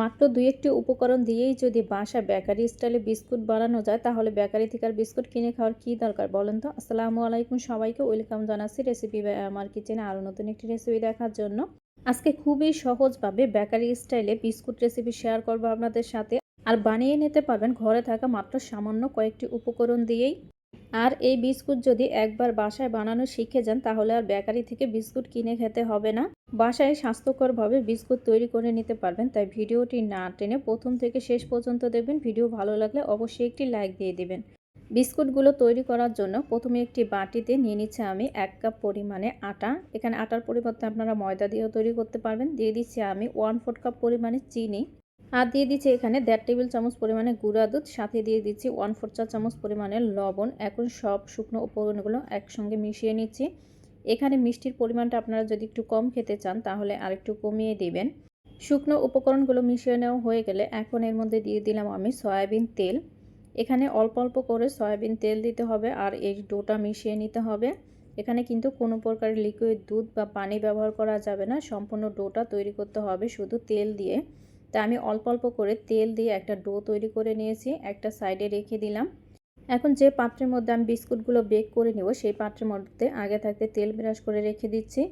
মাত্র দুই একটি উপকরণ দিয়েই যদি বাসা বেকারি স্টাইলে বিস্কুট বানানো যায়, তাহলে বেকারি থেকে আর বিস্কুট কিনে খাওয়ার কী দরকার বলেন তো? আসসালামু আলাইকুম সবাইকে, ওয়েলকাম জানাচ্ছি রেসিপি আমার কিচেনে আরও নতুন একটি রেসিপি দেখার জন্য। আজকে খুবই সহজভাবে বেকারি স্টাইলে বিস্কুট রেসিপি শেয়ার করব আপনাদের সাথে। আর বানিয়ে নিতে পারবেন ঘরে থাকা মাত্র সামান্য কয়েকটি উপকরণ দিয়েই। আর এই বিস্কুট যদি একবার বাসায় বানানো শিখে যান, তাহলে আর বেকারি থেকে বিস্কুট কিনে খেতে হবে না। বাসায় স্বাস্থ্যকরভাবে বিস্কুট তৈরি করে নিতে পারবেন, তাই ভিডিওটি না টেনে প্রথম থেকে শেষ পর্যন্ত দেখবেন। ভিডিও ভালো লাগলে অবশ্যই একটি লাইক দিয়ে দিবেন। বিস্কুটগুলো তৈরি করার জন্য প্রথমে একটি বাটিতে নিয়ে নিচ্ছে আমি এক কাপ পরিমাণে আটা। এখানে আটার পরিবর্তে আপনারা ময়দা দিয়েও তৈরি করতে পারবেন। দিয়ে দিচ্ছি আমি ওয়ান ফোর কাপ পরিমাণে চিনি। আর দিয়ে দিচ্ছি এখানে দেড় টেবিল চামচ পরিমাণে গুঁড়া দুধ। সাথে দিয়ে দিচ্ছি ওয়ান ফোর চা চামচ পরিমাণে লবণ। এখন সব শুকনো উপকরণগুলো একসঙ্গে মিশিয়ে নিচ্ছি। এখানে মিষ্টির পরিমাণটা আপনারা যদি একটু কম খেতে চান, তাহলে আর একটু কমিয়ে দিবেন। শুকনো উপকরণগুলো মিশিয়ে নেওয়া হয়ে গেলে এখন এর মধ্যে দিয়ে দিলাম আমি সয়াবিন তেল। এখানে অল্প অল্প করে সয়াবিন তেল দিতে হবে আর এই ডোটা মিশিয়ে নিতে হবে। এখানে কিন্তু কোনো প্রকার লিকুইড দুধ বা পানি ব্যবহার করা যাবে না, সম্পূর্ণ ডোটা তৈরি করতে হবে শুধু তেল দিয়ে। তা আমি অল্প অল্প করে তেল দিয়ে একটা ডো তৈরি করে নিয়েছি, একটা সাইডে রেখে দিলাম। এখন যে পাত্রের মধ্যে আমি বিস্কুটগুলো বেক করে নেব, সেই পাত্রের মধ্যে আগে থাকতে তেল ব্রাশ করে রেখে দিচ্ছি।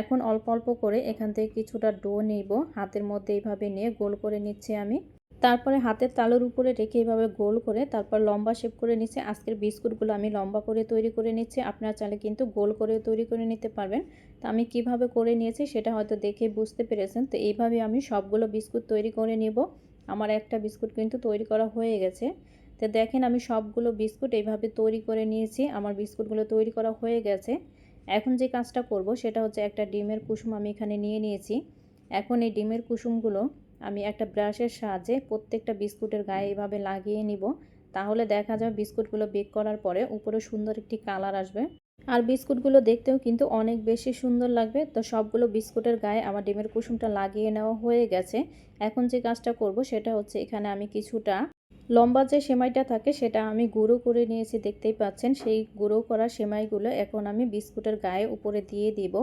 এখন অল্প অল্প করে এখান থেকে কিছুটা ডো নিব, হাতের মধ্যে এইভাবে নিয়ে গোল করে নিচ্ছি আমি। তারপরে হাতের তালুর উপরে রেখে এইভাবে গোল করে তারপর লম্বা শেপ করে নিচ্ছি। আজকের বিস্কুটগুলো আমি লম্বা করে তৈরি করে নিচ্ছি, আপনারা চাইলে কিন্তু গোল করে তৈরি করে নিতে পারবেন। তো আমি কীভাবে করে নিয়েছি সেটা হয়তো দেখে বুঝতে পেরেছেন। তো এইভাবে আমি সবগুলো বিস্কুট তৈরি করে নিব। আমার একটা বিস্কুট কিন্তু তৈরি করা হয়ে গেছে। তো দেখেন আমি সবগুলো বিস্কুট এইভাবে তৈরি করে নিয়েছি। আমার বিস্কুটগুলো তৈরি করা হয়ে গেছে। এখন যে কাজটা করব সেটা হচ্ছে একটা ডিমের কুসুম আমি এখানে নিয়ে নিয়েছি। এখন এই ডিমের কুসুমগুলো আমি একটা ব্রাশের সাহায্যে প্রত্যেকটা বিস্কুটের গায়ে এভাবে লাগিয়ে নিব। তাহলে দেখা যাবে বিস্কুটগুলো বেক করার পরে উপরে সুন্দর একটি কালার আসবে। আর বিস্কুটগুলো দেখতেও কিন্তু অনেক বেশি সুন্দর লাগবে। তো সবগুলো বিস্কুটের গায়ে আমার ডিমের কুসুমটা লাগিয়ে নেওয়া হয়ে গেছে। এখন যে কাজটা করব সেটা হচ্ছে এখানে আমি কিছুটা লম্বা যে সেমাইটা থাকে সেটা আমি গুঁড়ো করে নিয়েছি, দেখতেই পাচ্ছেন। সেই গুঁড়ো করা সেমাইগুলো এখন আমি বিস্কুটের গায়ে উপরে দিয়ে দিব।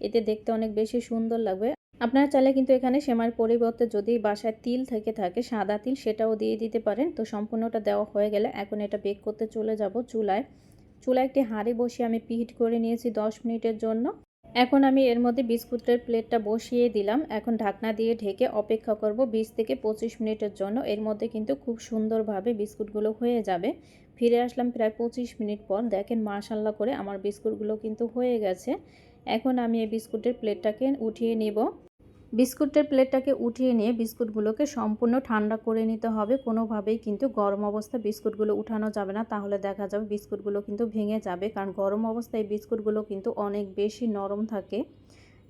এতে দেখতে অনেক বেশি সুন্দর লাগবে। আপনারা চাইলে কিন্তু এখানে সেমাইয়ের পরিবর্তে যদি বাসায় তিল থেকে থাকে, সাদা তিল, সেটাও দিয়ে দিতে পারেন। তো সম্পূর্ণটা দেওয়া হয়ে গেলে এখন এটা বেক করতে চলে যাব চুলায়। চুলায় একটি হাঁড়ি বসিয়ে আমি পিহিট করে নিয়েছি 10 মিনিটের জন্য। এখন আমি এর মধ্যে বিস্কুটের প্লেটটা বসিয়ে দিলাম। এখন ঢাকনা দিয়ে ঢেকে অপেক্ষা করব 20 থেকে 25 মিনিটের জন্য। এর মধ্যে কিন্তু খুব সুন্দরভাবে বিস্কুটগুলো হয়ে যাবে। ফিরে আসলাম প্রায় 25 মিনিট পর। দেখেন মাশাল্লাহ করে আমার বিস্কুটগুলো কিন্তু হয়ে গেছে। এখন আমি এই বিস্কুটের প্লেটটাকে উঠিয়ে নিব। বিস্কুটের প্লেটটাকে উঠিয়ে নিয়ে বিস্কুটগুলোকে সম্পূর্ণ ঠান্ডা করে নিতে হবে। কোনোভাবেই কিন্তু গরম অবস্থায় বিস্কুটগুলো উঠানো যাবে না। তাহলে দেখা যাবে বিস্কুটগুলো কিন্তু ভেঙে যাবে। কারণ গরম অবস্থায় বিস্কুটগুলো কিন্তু অনেক বেশি নরম থাকে।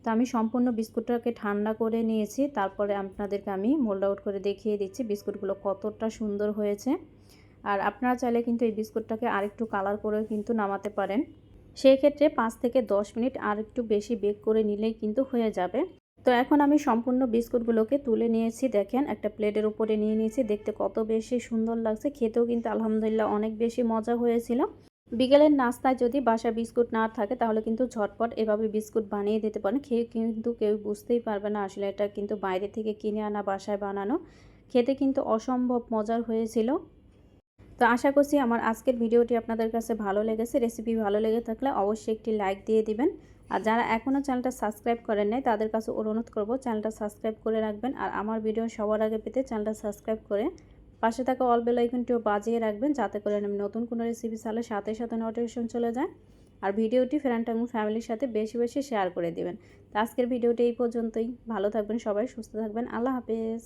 তো আমি সম্পূর্ণ বিস্কুটটাকে ঠান্ডা করে নিয়েছি। তারপরে আপনাদেরকে আমি মোল্ড আউট করে দেখিয়ে দিচ্ছি বিস্কুটগুলো কতটা সুন্দর হয়েছে। আর আপনারা চাইলে কিন্তু এই বিস্কুটটাকে আরেকটু কালার করেও কিন্তু নামাতে পারেন। সেই ক্ষেত্রে পাঁচ থেকে দশ মিনিট আর একটু বেশি বেক করে নিলেই কিন্তু হয়ে যাবে। তো এখন আমি সম্পূর্ণ বিস্কুটগুলোকে তুলে নিয়েছি, দেখেন, একটা প্লেটের উপরে নিয়ে নিয়েছি, দেখতে কত বেশি সুন্দর লাগছে, খেতেও কিন্তু আলহামদুলিল্লাহ অনেক বেশি মজা হয়েছিল। বিকেলের নাস্তায় যদি বাসা বিস্কুট না থাকে, তাহলে কিন্তু ঝটপট এভাবে বিস্কুট বানিয়ে দিতে পারেন। খেয়ে কিন্তু কেউ বুঝতেই পারবে না আসলে এটা কিন্তু বাইরে থেকে কিনে আনা, বাসায় বানানো। খেতে কিন্তু অসম্ভব মজার হয়েছিল। তো আশা করছি আমার আজকের ভিডিওটি আপনাদের কাছে ভালো লেগেছে। রেসিপি ভালো লেগে থাকলে অবশ্যই একটি লাইক দিয়ে দিবেন। আর যারা এখনও চ্যানেলটা সাবস্ক্রাইব করেন নাই, তাদের কাছে অনুরোধ করব চ্যানেলটা সাবস্ক্রাইব করে রাখবেন। আর আমার ভিডিও সবার আগে পেতে চ্যানেলটা সাবস্ক্রাইব করে পাশে থাকা অল বেল আইকনটিও বাজিয়ে রাখবেন, যাতে করে আমি নতুন কোনো রেসিপি চালে সাথে সাথে নোটিফিকেশন চলে যায়। আর ভিডিওটি ফ্রেন্ড এবং ফ্যামিলির সাথে বেশি বেশি শেয়ার করে দেবেন। তো আজকের ভিডিওটি এই পর্যন্তই। ভালো থাকবেন সবাই, সুস্থ থাকবেন। আল্লাহ হাফেজ।